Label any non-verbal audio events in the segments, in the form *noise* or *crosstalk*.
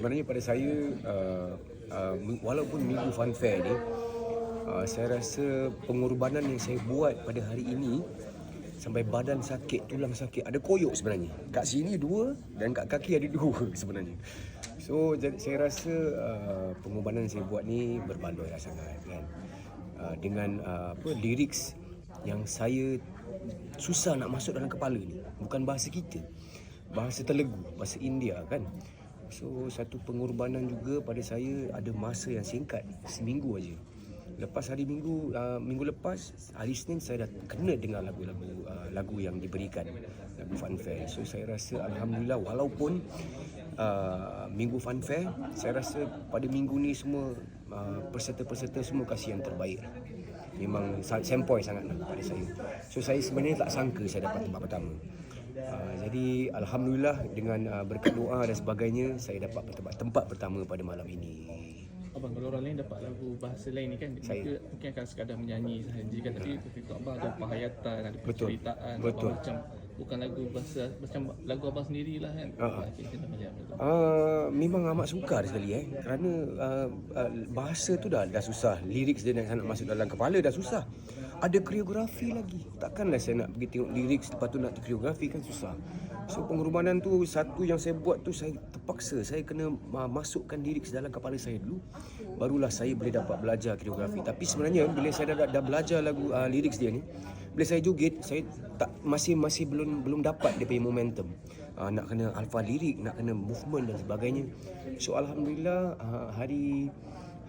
sebenarnya pada saya uh, uh, walaupun minggu fun fair ni uh, saya rasa pengorbanan yang saya buat pada hari ini sampai badan sakit, tulang sakit, ada koyok sebenarnya. Kat sini dua dan kat kaki ada dua *laughs* sebenarnya. So jadi saya rasa uh, pengorbanan saya buat ni berbaloi lah sangat kan. Uh, dengan uh, apa lyrics yang saya susah nak masuk dalam kepala ni. Bukan bahasa kita. Bahasa Telugu, bahasa India kan. So satu pengorbanan juga pada saya ada masa yang singkat, seminggu aja. Lepas hari minggu uh, minggu lepas hari Isnin saya dah kena dengar lagu-lagu uh, lagu yang diberikan lagu fun fair. So saya rasa alhamdulillah walaupun uh, minggu fair saya rasa pada minggu ni semua uh, peserta-peserta semua kasih yang terbaik. Memang sempoi sangat lah pada saya. So saya sebenarnya tak sangka saya dapat tempat pertama. Uh, jadi alhamdulillah dengan uh, berkat doa dan sebagainya saya dapat tempat pertama pada malam ini. Abang kalau orang lain dapat lagu bahasa lain ni kan Saya. mereka mungkin akan sekadar menyanyi sahaja kan tapi untuk abang ada penghayatan ada Betul. penceritaan Betul. abang macam bukan lagu bahasa macam lagu abang sendirilah kan Ha, ha. okay, kita Uh, memang amat sukar sekali eh kerana uh, uh, bahasa tu dah dah susah lirik dia nak nak masuk dalam kepala dah susah ada koreografi lagi takkanlah saya nak pergi tengok lirik lepas tu nak koreografi kan susah so pengorbanan tu satu yang saya buat tu saya terpaksa. Saya kena masukkan lirik dalam kepala saya dulu. Barulah saya boleh dapat belajar koreografi tapi sebenarnya bila saya dah, dah belajar lagu uh, lirik dia ni bila saya joget saya tak masih masih belum belum dapat dia punya momentum. Uh, nak kena alfa lirik nak kena movement dan sebagainya. So alhamdulillah uh, hari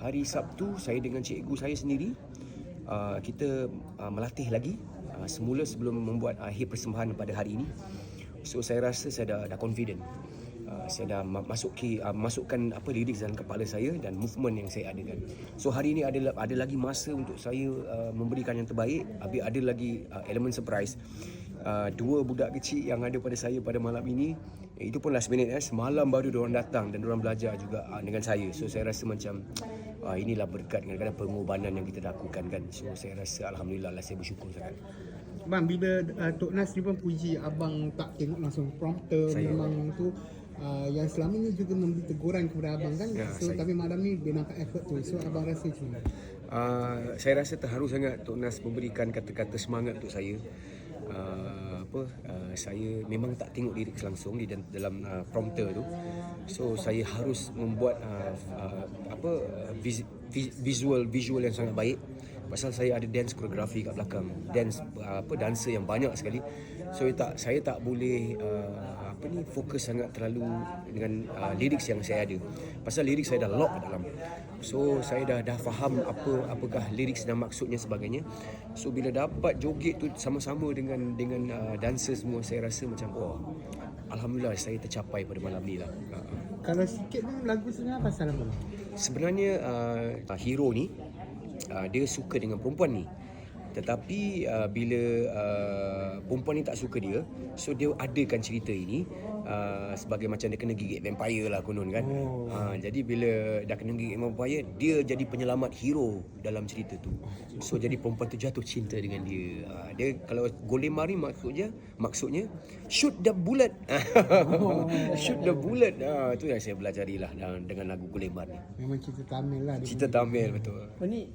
hari Sabtu saya dengan cikgu saya sendiri uh, kita uh, melatih lagi uh, semula sebelum membuat akhir persembahan pada hari ini so saya rasa saya dah dah confident Uh, saya dah ma- masuki uh, masukkan apa lirik dalam kepala saya dan movement yang saya adakan. So hari ini ada ada lagi masa untuk saya uh, memberikan yang terbaik. Habis ada lagi uh, elemen surprise. Uh, dua budak kecil yang ada pada saya pada malam ini eh, itu pun last minute eh semalam baru diorang datang dan diorang belajar juga uh, dengan saya. So saya rasa macam uh, inilah berkat kadang-kadang pengorbanan yang kita lakukan kan. So saya rasa alhamdulillah lah saya bersyukur sangat. Bang, bila uh, Tok Nas ni pun puji abang tak tengok langsung prompter Saya. memang tu uh, yang selama ni juga memberi teguran kepada abang kan Ya, so saya. tapi malam ni dia nampak effort tu so abang rasa macam mana Uh, saya rasa terharu sangat Tok Nas memberikan kata-kata semangat untuk saya. Uh, apa uh, saya memang tak tengok lirik langsung di dalam uh, prompter tu. So saya harus membuat uh, uh, apa uh, vis, vis, visual visual yang sangat baik. Pasal saya ada dance koreografi kat belakang. Dance uh, apa dancer yang banyak sekali. So saya tak saya tak boleh uh, apa ni fokus sangat terlalu dengan uh, lirik yang saya ada. Pasal lirik saya dah lock dalam. So saya dah dah faham apa apakah lirik dan maksudnya sebagainya. So bila dapat joget tu sama-sama dengan dengan uh, dancer semua saya rasa macam oh alhamdulillah saya tercapai pada malam ni lah. Uh, kalau sikit pun lagu sebenarnya pasal apa sebenarnya uh, hero ni uh, dia suka dengan perempuan ni. Tetapi uh, bila uh, perempuan ni tak suka dia so dia adakan cerita ini uh, sebagai macam dia kena gigit vampire lah konon kan. Oh. uh, jadi bila dah kena gigit vampire dia jadi penyelamat hero dalam cerita tu. So jadi perempuan tu jatuh cinta dengan dia. Uh, dia kalau golem mari maksudnya maksudnya shoot the bullet. *laughs* Shoot the bullet. Uh, tu yang saya belajari lah dengan, lagu golem ni memang cerita Tamil lah cerita Tamil betul. Oh, ni